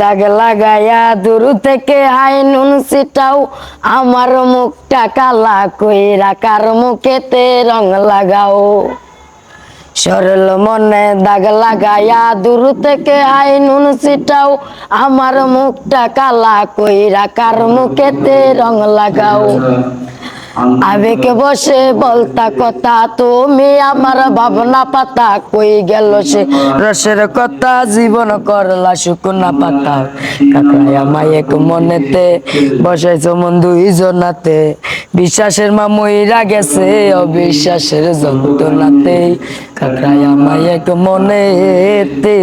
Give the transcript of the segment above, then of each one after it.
দাগ লাগাইয়া দূর থেকে হাই নুন সিটাও আমার মুখটা কালা কইরা কার মুখেতে রং লাগাও। সরল মনে দাগ লাগাইয়া দূর থেকে আই নুন সিটাও আমার মুখটা কালা কইরা কার মুখেতে রং লাগাও। আবেগে বসে বলতা কথা, তুমি আমার ভাবনা পাতা, কই গেল সে রসের কথা, জীবন করলা শুকনা পাতা। কাকাই আমায় এক মনেতে বসাইছো মন দুই জনাতে বিশ্বাসের মা মইরা গেছে অবিশ্বাসের যন্ত্রণাতে কাকাই আমায় এক মনেতে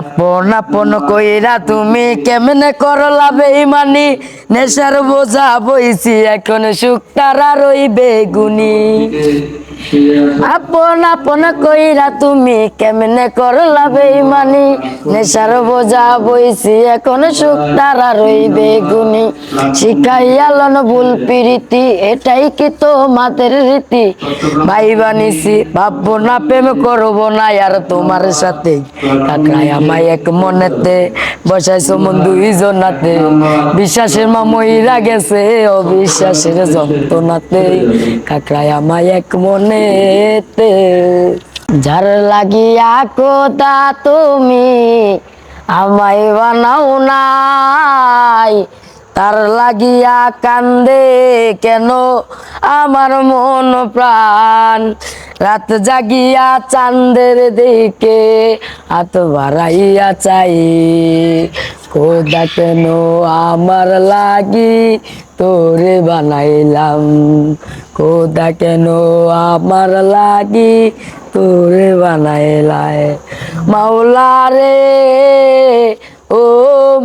আপন আপন কইরা তুমি কেমনে করলা বেইমানি নেশার বোঝা বইছি, এখন সুখ তারা রইবে গুনি আপন আপন কইরা তুমি কেমনে করলা বেইমানি? নেশার বোঝা বইছি, এখন সুখ তারা শিখাইয়ালন ভুল এটাই কি তোমাদের রীতি? ভাই বানিছি ভাববো না, প্রেম করব না, আর তোমার সাথে কাকাই আমায় এক মনেতে। বসাইছো মন দুইজনাতে বিশ্বাসের মা মইরা গেছে, অবিশ্বাসের যন্ত্রণাতে। কাকাই আমায় এক মনেতে যার লাগিয়া কোথা তুমি আমায় বানাও নাই, তার লাগিয়া কান্দে কেন আমার মন প্রাণ? রাত জাগিয়া চাঁদের দিকে হাত বাড়াইয়া চাই কোদা কেন আমার লাগি, তোরে বানাইলাম। কোদা কেন আমার লাগি, তোরে বানাইলাই মাওলা রে, ও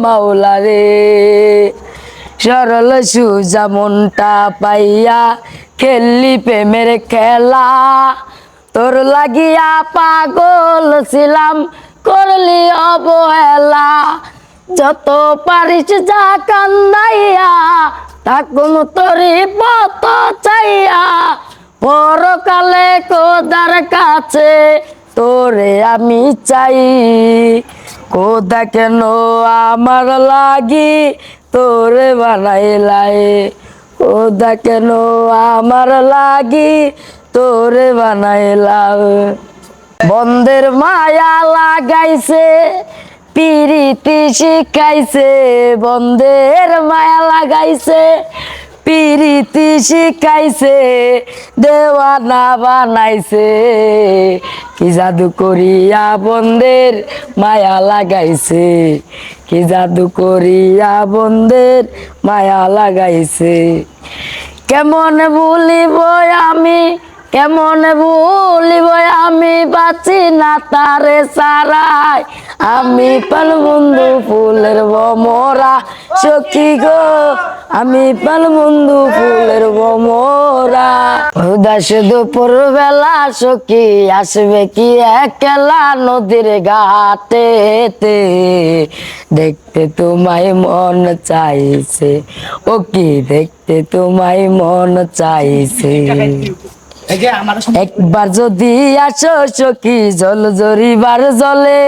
মাওলা রে, সরল সুজা মনটা পাইয়া খেললি প্রেমের খেলা। তোর লাগিয়া পাগল ছিলাম, করলি অবহেলা। যত পারিস যা কান্দাইয়া থাকুম তরি পত চাইয়া। পরকালে কোদার কাছে তোরে আমি চাই। কোদা কেন আমার লাগি তোরে বানাইলাই? কোদা কেন আমার লাগি তোরে বানাইলাম? বন্ধের মায়া লাগাইছে পিরিতি শিখাইছে, বন্ধের মায়া লাগাইছে। পিরিতি শিখাইছে, দেওয়ানা বানাইছে। কি জাদু করিয়া বন্ধের মায়া লাগাইছে? কি জাদু করিয়া বন্ধের মায়া লাগাইছে? কেমন ভুলিব আমি কেমন ভুলিব আমি বাঁচি না তারে সারাই? আমি পাল বন্ধু ফুলের বমরা সখী গো, আমি পাল বন্ধু ফুলের বমরা উদাস দুপুর বেলা সখী আসবে কি একলা নদীর ঘাটেতে? দেখতে তোমায় মন চাইছে, ও কি দেখতে তোমায় মন চাইছে? একবার যদি আসো সখী জল জরিবার জলে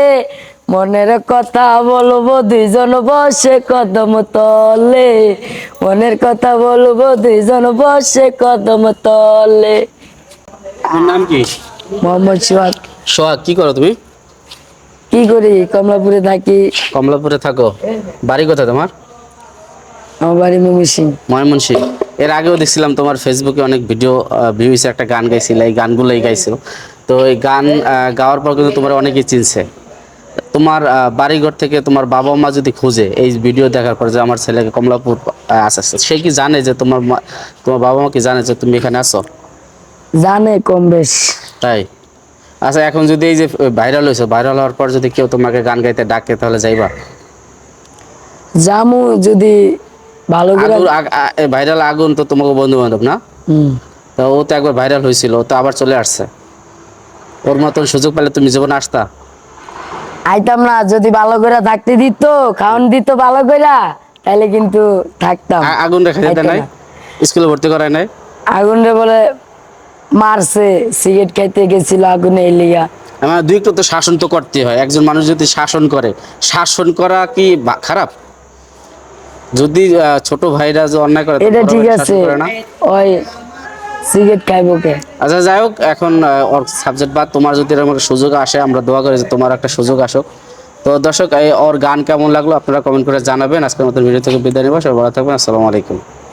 মনের কথা বলব দুইজন বসে কদম তলে। মনের কথা বলব দুইজন বসে কদম তলে। নাম কি? মোহাম্মদ সোহাগ। সোহাগ কি করো তুমি? কি করি? কমলাপুরে থাকি। কমলাপুরে থাকো। বাড়ি কোথায় তোমার? আমার বাড়ি ময়মনসিং ময়মনসিং এর আগেও দেখছিলাম তোমার ফেসবুকে অনেক ভিডিও ভিউ হয়েছে একটা গান গাইছিল এই গানগুলোই গাইছো। তো এই গান গাওয়ার পর কিন্তু তোমার অনেকেই চিনছে। তোমার বাড়িঘর থেকে তোমার বাবা মা যদি খুঁজে এই ভিডিও দেখার পর যে আমার ছেলেকে কমলাপুর আহ, আসে সে কি জানে যে তোমার মা- তোমার বাবা মা কি জানে যে তুমি এখানে আসো জানে কম বেশ। তাই? আচ্ছা এখন যদি এই যে ভাইরাল হয়েছে ভাইরাল হওয়ার পর যদি কেউ তোমাকে গান গাইতে ডাকে তাহলে যাইবা? জামু যদি ভালো করে ভাইরাল আগুন তো তোমাকে বন্ধু বান্ধব না তো ও তো একবার ভাইরাল হয়েছিল ও তো আবার চলে আসছে। ওর মতন সুযোগ পেলে তুমি জীবনে আসতা। আইতাম না যদি ভালো করে থাকতে দিত খাওয়ান দিত ভালো করে তাহলে কিন্তু থাকতাম। আগুন রেখে যেতে আইতাম নাই? স্কুলে ভর্তি করায় নাই? আগুন রে বলে মারছে সিগারেট খাইতে গেছিল আগুনে এই লিগা। আমার দুই তো শাসন তো করতে হয়। একজন মানুষ যদি শাসন করে শাসন করা কি খারাপ? যদি ছোট ভাইরা যে অন্যায় করে এটা ঠিক আছে? ওই সিগারেট খাইবো কে? আচ্ছা যাই হোক এখন ওর সাবজেক্ট বাদ। তোমার যদি এরকম একটা সুযোগ আসে আমরা দোয়া করি যে তোমার একটা সুযোগ আসুক। তো দর্শক এই ওর গান কেমন লাগল আপনারা কমেন্ট করে জানাবেন। আজকের মতো ভিডিও থেকে বিদায় নেব। সবাই ভালো থাকবেন। আসসালামু আলাইকুম।